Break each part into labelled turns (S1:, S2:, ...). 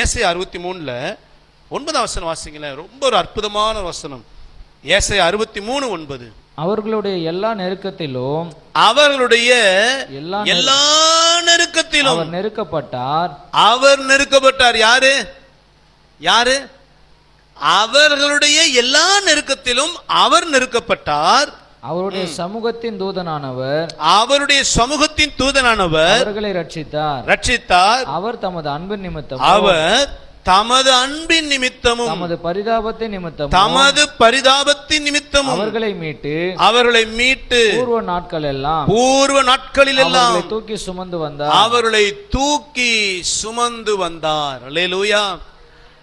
S1: ஏசை அறுபத்தி மூணுல ஒன்பதாம் வசனம் வாசிங்களேன் ரொம்ப ஒரு அற்புதமான வசனம். ஏசை அறுபத்தி மூணு ஒன்பது.
S2: அவர்களுடைய எல்லா நெருக்கத்திலும்
S1: அவர்களுடைய
S2: எல்லா
S1: எல்லா நெருக்கத்திலும்.
S2: அவர் நெருக்கப்பட்டார்.
S1: அவர் நெருக்கப்பட்டார் யாரு? யாரு? அவர்களுடைய எல்லா நெருக்கத்திலும் அவர் நெருக்கப்பட்டார்.
S2: அவருடைய சமூகத்தின் தூதனானவர்
S1: அவருடைய சமூகத்தின் தூதனானவர்
S2: அவர்களை ரட்சித்தார்.
S1: ரட்சித்தார்.
S2: அவர் தமது அன்பின் நிமித்தம்
S1: அவர் தமது அன்பின் நிமித்தமும்
S2: தமது பரிதாபத்தின் நிமித்தம்
S1: தமது பரிதாபத்தின் நிமித்தமும்
S2: அவர்களை மீட்டு
S1: அவர்களை மீட்டு
S2: பூர்வ நாட்கள் எல்லாம்
S1: பூர்வ நாட்களில் எல்லாம்
S2: தூக்கி சுமந்து வந்தார்.
S1: அவர்களை தூக்கி சுமந்து வந்தார். அல்லேலூயா.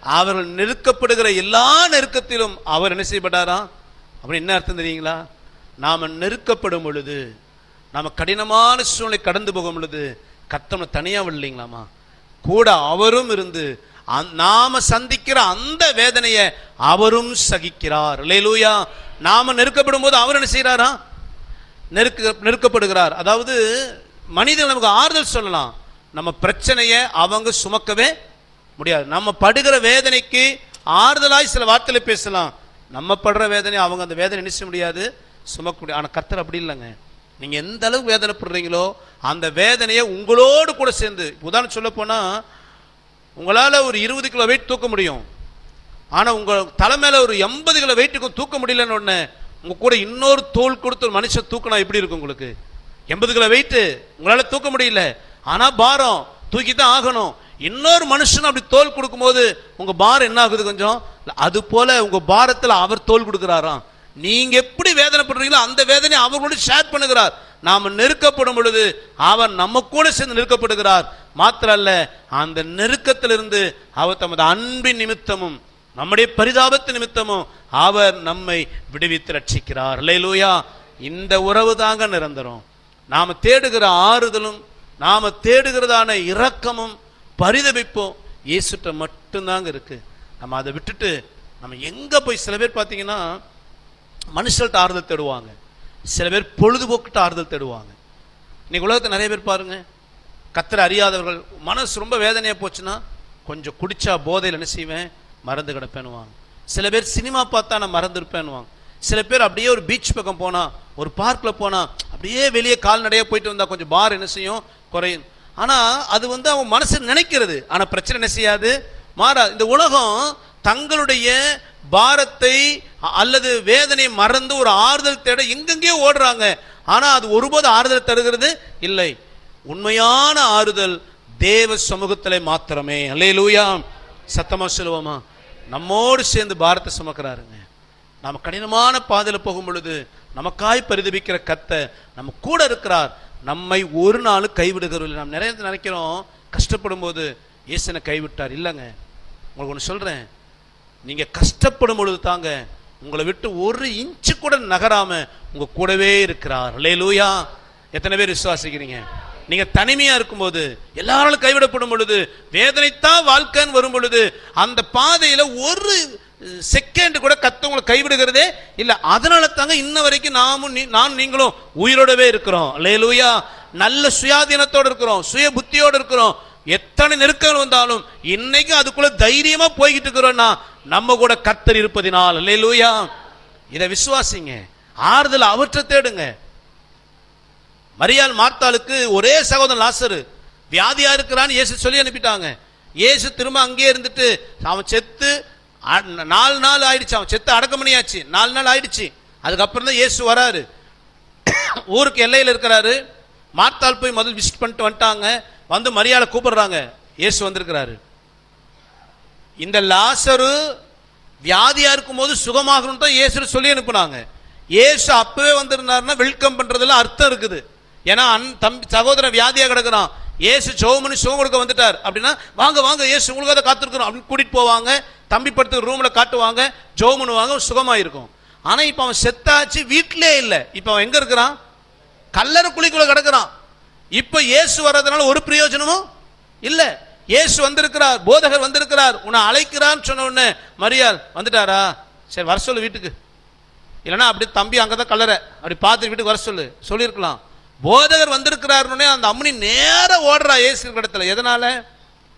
S1: அவர்கள் நெருக்கப்படுகிற எல்லா நெருக்கத்திலும் அவர் என்ன செய்யப்பட்டாரா? அப்படி என்ன அர்த்தம் தெரியுங்களா? நாம் நெருக்கப்படும் பொழுது நாம் கடினமான சூழ்நிலை கடந்து போகும் பொழுது கத்தவனை தனியாக விடலைங்களாமா? கூட அவரும் இருந்து அந்த- நாம சந்திக்கிற அந்த வேதனையை அவரும் சகிக்கிறார். லேலூயா நாம நெருக்கப்படும் போது அவர் என்ன செய்கிறாரா? நெருக்க நெருக்கப்படுகிறார். அதாவது மனிதன் நமக்கு ஆறுதல் சொல்லலாம். நம்ம பிரச்சனையை அவங்க சுமக்கவே முடியாது. நம்ம படுகிற வேதனைக்கு ஆறுதலாய் சில வார்த்தையில் பேசலாம். நம்ம படுற வேதனை அவங்க அந்த வேதனை நினைச்ச முடியாது? சுமக்கூடிய ஆனால் கர்த்தர் அப்படி இல்லைங்க. நீங்கள் எந்த அளவுக்கு வேதனைப்படுறீங்களோ அந்த வேதனையை உங்களோடு கூட சேர்ந்து உதாரணம் சொல்ல போனால் உங்களால் ஒரு இருபது கிலோ வெயிட் தூக்க முடியும். ஆனால் உங்கள் தலை மேலே ஒரு எண்பது கிலோ வெயிட்டுக்கும் தூக்க முடியலன்னு உடனே உங்க கூட இன்னொரு தோல் கொடுத்து ஒரு மனுஷன் தூக்கினா எப்படி இருக்கும் உங்களுக்கு? எண்பது கிலோ வெயிட்டு உங்களால் தூக்க முடியல. ஆனால் பாரம் தூக்கி தான் ஆகணும். இன்னொரு மனுஷன் அப்படி தோல் கொடுக்கும்போது உங்கள் பாரம் என்ன ஆகுது கொஞ்சம்? அது போல உங்கள் பாரத்தில் அவர் தோல் கொடுக்குறாராம். நீங்க எப்படி வேதனைப்படுறீங்களோ அந்த வேதனையை அவர்களோடு ஷேர் பண்ணுகிறார். நாம் நெருக்கப்படும் பொழுது அவர் நம்ம கூட சேர்ந்து நெருக்கப்படுகிறார். மாத்திர அல்ல அந்த நெருக்கத்திலிருந்து அவர் தமது அன்பின் நிமித்தமும் நம்முடைய பரிதாபத்து நிமித்தமும் அவர் நம்மை விடுவித்து ரட்சிக்கிறார். அல்லேலூயா. இந்த உறவு தாங்க நிரந்தரம். நாம் தேடுகிற ஆறுதலும் நாம தேடுகிறதான இரக்கமும் பரிதபிப்பும் இயேசுட்ட மட்டும்தாங்க இருக்கு. நம்ம அதை விட்டுட்டு நம்ம எங்கே போய் சில பேர் பார்த்தீங்கன்னா மனுஷர்கிட்ட ஆறுதல் தேடுவாங்க. சில பேர் பொழுதுபோக்கிட்ட ஆறுதல் தேடுவாங்க. இன்னைக்கு உலகத்தை நிறைய பேர் பாருங்க கத்தரை அறியாதவர்கள் மனசு ரொம்ப வேதனையாக போச்சுன்னா கொஞ்சம் குடிச்சா போதையில் என்ன செய்வேன்? மறந்து கிடப்பேன்னுவாங்க. சில பேர் சினிமா பார்த்தா நான் மறந்துருப்பேன்னுவாங்க. சில பேர் அப்படியே ஒரு பீச் பக்கம் போனால் ஒரு பார்க்கில் போனால் அப்படியே வெளியே கால்நடையாக போயிட்டு வந்தால் கொஞ்சம் பார் என்ன செய்யும்? குறையும். ஆனால் அது வந்து அவன் மனசு நினைக்கிறது. ஆனால் பிரச்சனை என்ன செய்யாது? மாறா இந்த உலகம் தங்களுடைய பாரத்தை அல்லது வேதனையை மறந்து ஒரு ஆறுதல் தேட எங்கெங்கே ஓடுறாங்க. ஆனா அது ஒருபோது ஆறுதல் தருகிறது இல்லை. உண்மையான ஆறுதல் தேவ சமூகத்திலே மாத்திரமே. அல்லேலூயா. சத்தமா சொல்லுவோமா? நம்மோடு சேர்ந்து பாரத்தை சுமக்கிறாருங்க. நாம கடினமான பாதையில் போகும் பொழுது நமக்காய் பரிதபிக்கிற கத்த நம்ம கூட இருக்கிறார். நம்மை ஒரு நாள் கைவிடுகிறதில்லை. நாம் நிறைய நினைக்கிறோம். கஷ்டப்படும் போது இயேசனை கைவிட்டார். இல்லைங்க. உங்களுக்கு ஒன்று சொல்றேன். நீங்க கஷ்டப்படும் பொழுது தாங்க உங்களை விட்டு ஒரு இன்ச்சு கூட நகராம உங்க கூடவே இருக்கிறார். லேலூயா எத்தனை பேர் விசுவாசிக்கிறீங்க? நீங்க தனிமையா இருக்கும்போது எல்லாராலும் கைவிடப்படும் பொழுது வேதனைத்தான் வாழ்க்கைன்னு வரும் பொழுது அந்த பாதையில ஒரு செகண்ட் கூட கத்த உங்களை கைவிடுகிறதே இல்ல அதனால தாங்க இன்ன வரைக்கும் நாமும் நீ- நான் நீங்களும் உயிரோடவே இருக்கிறோம். லேலூயா நல்ல சுயாதீனத்தோடு இருக்கிறோம். சுய புத்தியோடு இருக்கிறோம். எத்தனை நெருக்கங்கள் வந்தாலும் இன்னைக்கு அதுக்குள்ள தைரியமா போய்கிட்டு இருக்கிறோம்னா நம்ம கூட கத்தர் இருப்பதினால். அல்லேலூயா. இதை விசுவாசிங்க. ஆறுதல் அவற்றை தேடுங்க. மரியாள் மார்த்தாளுக்கு ஒரே சகோதரன் லாசரு வியாதியா இருக்கிறான்னு இயேசு சொல்லி அனுப்பிட்டாங்க. இயேசு திரும்ப அங்கேயே இருந்துட்டு அவன் செத்து அ- நாலு நாள் ஆயிடுச்சு. அவன் செத்து அடக்கம் பண்ணியாச்சு நாலு நாள் ஆயிடுச்சு. அதுக்கப்புறம் தான் இயேசு வராரு. ஊருக்கு எல்லையில் இருக்கிறாரு. மார்த்தாள் போய் முதல் விசிட் பண்ணிட்டு வந்துட்டாங்க. வந்து மரியாதை கூப்பிடுறாங்க. இயேசு வந்திருக்கிறாரு. இந்த லாசரு வியாதியா இருக்கும்போது சுகமாகணும் தான் இயேசு சொல்லி அனுப்புனாங்க. இயேசு அப்பவே வந்திருந்தாருன்னா வெல்கம் பண்றதுல அர்த்தம் இருக்குது. ஏன்னா அன் தம்பி சகோதரன் வியாதியா கிடக்குறான். ஏசு சோமனி சுகம் கொடுக்க வந்துட்டார். அப்படின்னா வாங்க வாங்க இயேசு உங்களுக்காக காத்திருக்கிறோம். அப்படின்னு கூட்டிட்டு போவாங்க. தம்பி படுத்து ரூம்ல காட்டுவாங்க. ஜோம் பண்ணுவாங்க சுகமாயிருக்கும் ஆனா இப்ப அவன் செத்தாச்சு வீட்டிலே இல்லை. இப்ப அவன் எங்க இருக்கிறான்? கல்லறை குழிக்குள்ள கிடக்குறான். இப்போ இயேசு வர்றதுனால ஒரு பிரயோஜனமும் இல்லை. இயேசு வந்திருக்கிறார் போதகர் வந்திருக்கிறார் உன்னை அழைக்கிறான்னு சொன்ன உடனே மரியாள் வந்துட்டாரா? சரி வர சொல்லு வீட்டுக்கு. இல்லைன்னா அப்படி தம்பி அங்கே தான் கலர அப்படி பார்த்து வீட்டுக்கு வர சொல்லு. சொல்லியிருக்கலாம். போதகர் வந்திருக்கிறாருன்னே அந்த அம்மனி நேராக ஓடுறா இயேசு இடத்துல. எதனால?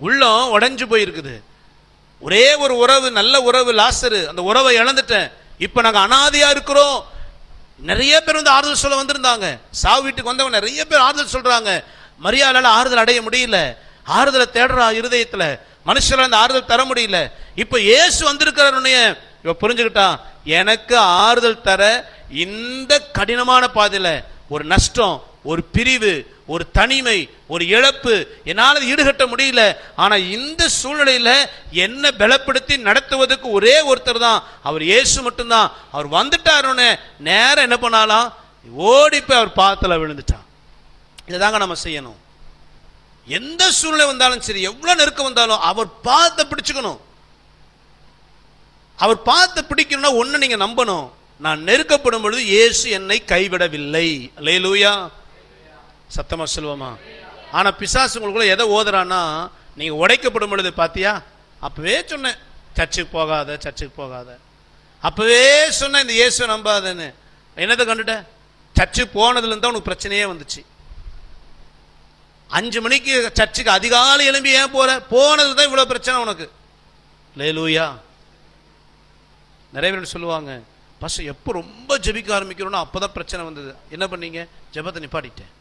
S1: உள்ளம் உடஞ்சு போயிருக்குது. ஒரே ஒரு உறவு நல்ல உறவு லாசரு. அந்த உறவை இழந்துட்டேன். இப்போ நாங்கள் அனாதையாக இருக்கிறோம். நிறைய பேர் வந்து ஆறுதல் சொல்ல வந்திருந்தாங்க. சாவு வீட்டுக்கு வந்தவங்க நிறைய பேர் ஆறுதல் சொல்றாங்க. மரியாதையால ஆறுதல் அடைய முடியல. ஆறுதலை தேடுறா இருதயத்தில். மனுஷனால் அந்த ஆறுதல் தர முடியல. இப்போ இயேசு வந்திருக்கிறவனைய இவ புரிஞ்சுக்கிட்டா எனக்கு ஆறுதல் தர இந்த கடினமான பாதையில் ஒரு நஷ்டம் ஒரு பிரிவு ஒரு தனிமை ஒரு இழப்பு. என்னால் ஈடுகட்ட முடியல. ஆனால் இந்த சூழ்நிலையில் என்ன பலப்படுத்தி நடத்துவதற்கு ஒரே ஒருத்தர் தான். அவர் இயேசு மட்டும்தான். அவர் வந்துட்டாருன்னு நேரம் என்ன பண்ணாலாம்? ஓடி போய் அவர் பாத்தில் விழுந்துட்டான். இதுதாங்க நம்ம செய்யணும். எந்த சூழ்நிலை வந்தாலும் சரி எவ்வளோ நெருக்கம் வந்தாலும் அவர் பார்த்து பிடிச்சுக்கணும். அவர் பார்த்து பிடிக்கணும்னா ஒன்று நீங்கள் நம்பணும். நான் நெருக்கப்படும் பொழுது இயேசு என்னை கைவிடவில்லை. லேலூயா சத்தமா சொல்லுவோமா? ஆனா பிசாசு உங்களுக்குள்ள எதை ஓதுறான்னா நீங்க உடைக்கப்படும் பொழுது பாத்தியா? அப்பவே சொன்னேன் சர்ச்சுக்கு போகாத சர்ச்சுக்கு போகாத. அப்பவே சொன்னேன் இந்த இயேசுவை நம்பாதன்னு. என்னதை கண்டுட்ட? சர்ச்சுக்கு போனதுலேருந்து தான் உனக்கு பிரச்சனையே வந்துச்சு. அஞ்சு மணிக்கு சர்ச்சுக்கு அதிகாலை எழும்பி ஏன் போற? போனது தான் இவ்வளவு பிரச்சனை உனக்கு. லேலூயா நிறைய பேர் சொல்லுவாங்க பஸ் எப்போ ரொம்ப ஜெபிக்க ஆரம்பிக்கிறோன்னா அப்போதான் பிரச்சனை வந்தது. என்ன பண்ணீங்க? ஜெபத்தை நிப்பாட்டிட்டேன்.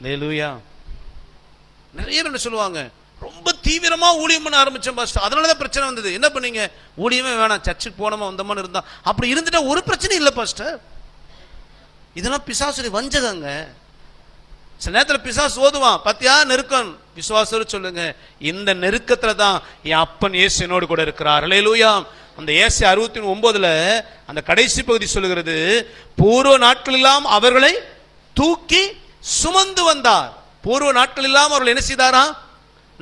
S1: லேலூயா நிறைய பேர் என்ன சொல்லுவாங்க ரொம்ப தீவிரமா ஊழியம் பண்ண ஆரம்பிச்சேன் பாஸ்டர் அதனால தான் பிரச்சனை வந்தது. என்ன பண்ணீங்க? ஊழியமே வேணாம் சர்ச்சுக்கு போனோமா வந்தோமான்னு இருந்தா அப்படி இருந்துட்டா ஒரு பிரச்சனை இல்லை பாஸ்டர் இதெல்லாம் பிசாசுடைய வஞ்சகங்க. சில நேரத்தில் பிசாசு ஓதுவான் பத்தியா நெருக்கம்? விசுவாசம் சொல்லுங்க இந்த நெருக்கத்துல தான் என் அப்பன் இயேசு என்னோடு கூட இருக்கிறார். லூயா அந்த ஏசு அறுபத்தி ஒன்பதுல அந்த கடைசி பகுதி சொல்லுகிறது பூர்வ நாட்கள் எல்லாம் அவர்களை தூக்கி சுமந்து வந்தார். பூர்வ நாட்கள் இல்லாமல் அவர்கள் என்ன செய்தாரா?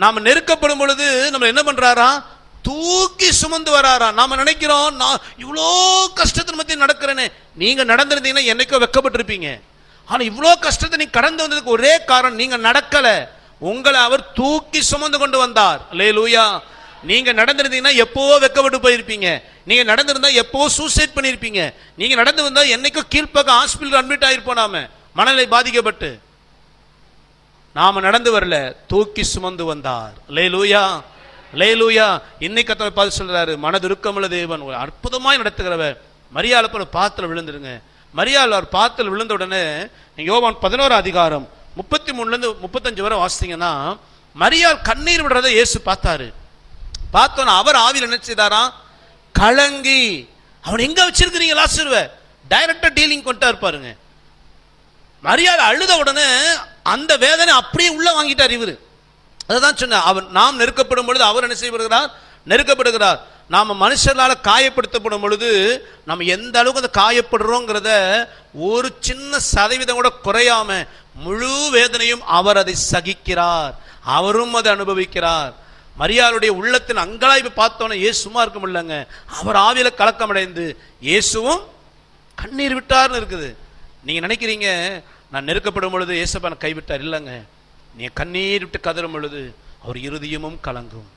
S1: நாம் நெருக்கப்படும் பொழுது நம்ம என்ன பண்றாரா? தூக்கி சுமந்து வராரா. நாம நினைக்கிறோம் நான் இவ்வளோ கஷ்டத்தின் மத்தியில் நடக்கிறேன்னு நீங்க நடந்திருந்தீங்கன்னா என்னைக்கோ வெக்கப்பட்டிருப்பீங்க. ஆனால் இவ்வளோ கஷ்டத்தை நீ கடந்து வந்ததுக்கு ஒரே காரணம் நீங்க நடக்கல. உங்களை அவர் தூக்கி சுமந்து கொண்டு வந்தார். லே லூயா நீங்க நடந்திருந்தீங்கன்னா எப்போவோ வெக்கப்பட்டு போயிருப்பீங்க. நீங்க நடந்திருந்தா எப்போவோ சூசைட் பண்ணியிருப்பீங்க. நீங்க நடந்து வந்தா என்னைக்கோ கீழ்ப்பக்கம் ஹாஸ்பிட்டல் அட்மிட் ஆயிருப்போம் நாம. மனநிலை பாதிக்கப்பட்டு நாம நடந்து வரல தூக்கி சுமந்து வந்தார். லேலூயா லேலூயா இன்னைக்கு கத்தர் பார்த்து சொல்றாரு மனதுருக்கமுள்ள தேவன் ஒரு அற்புதமாய் நடத்துகிறவர். மரியாதை போல பாத்தில் விழுந்துருங்க. மரியாதை அவர் பாத்துல விழுந்த உடனே நீங்கள் யோவான் பதினோரு அதிகாரம் முப்பத்தி மூணுல இருந்து முப்பத்தஞ்சு வரை வாசித்தீங்கன்னா மரியாள் கண்ணீர் விடுறதை இயேசு பார்த்தாரு. பார்த்தோன்னா அவர் ஆவியில் என்ன செய்தாராம் கலங்கி. அவன் எங்க வச்சிருக்கிறீங்க லாசருவ டைரக்டா டீலிங் கொண்டா இருப்பாருங்க. மரியாதை அழுத உடனே அந்த வேதனை அப்படியே உள்ள வாங்கிட்டார் இவர். அதுதான் சொன்னேன் அவர் நாம் நெருக்கப்படும் பொழுது அவர் என்ன செய்யப்படுகிறார்? நெருக்கப்படுகிறார். நாம் மனுஷர்களால் காயப்படுத்தப்படும் பொழுது நம்ம எந்த அளவுக்கு அதை காயப்படுறோங்கிறத ஒரு சின்ன சதவீதம் கூட குறையாம முழு வேதனையும் அவர் அதை சகிக்கிறார். அவரும் அதை அனுபவிக்கிறார். மரியாளுடைய உள்ளத்தின் அங்கலாய்ப்பு பார்த்தோன்னே இயேசு சும்மா இருக்க முடியலங்க? அவர் ஆவியில் கலக்கமடைந்து இயேசுவும் கண்ணீர் விட்டார்னு இருக்குது. நீங்க நினைக்கிறீங்க நான் நெருக்கப்படும் பொழுது இயேசப்பா கைவிட்டார்? இல்லைங்க. நீ கண்ணீர் விட்டு கதறும் பொழுது அவர் இருதயமும் கலங்கும்.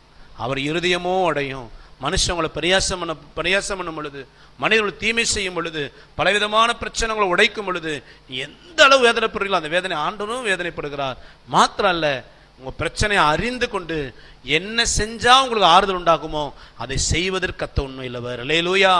S1: அவர் இருதயமும் அடையும் மனுஷங்களை பிரயாசம் பண்ண பிரயாசம் பண்ணும் பொழுது மனிதர்கள் தீமை செய்யும் பொழுது பலவிதமான பிரச்சனைகளை உடைக்கும் பொழுது நீ எந்த அளவு வேதனைப்படுறீங்களோ அந்த வேதனை ஆண்டனும் வேதனைப்படுகிறார். மாத்திரம் அல்ல உங்கள் பிரச்சனையை அறிந்து கொண்டு என்ன செஞ்சால் உங்களுக்கு ஆறுதல் உண்டாகுமோ அதை செய்வதற்கு கத்த உண்மை வேறு லேலூயா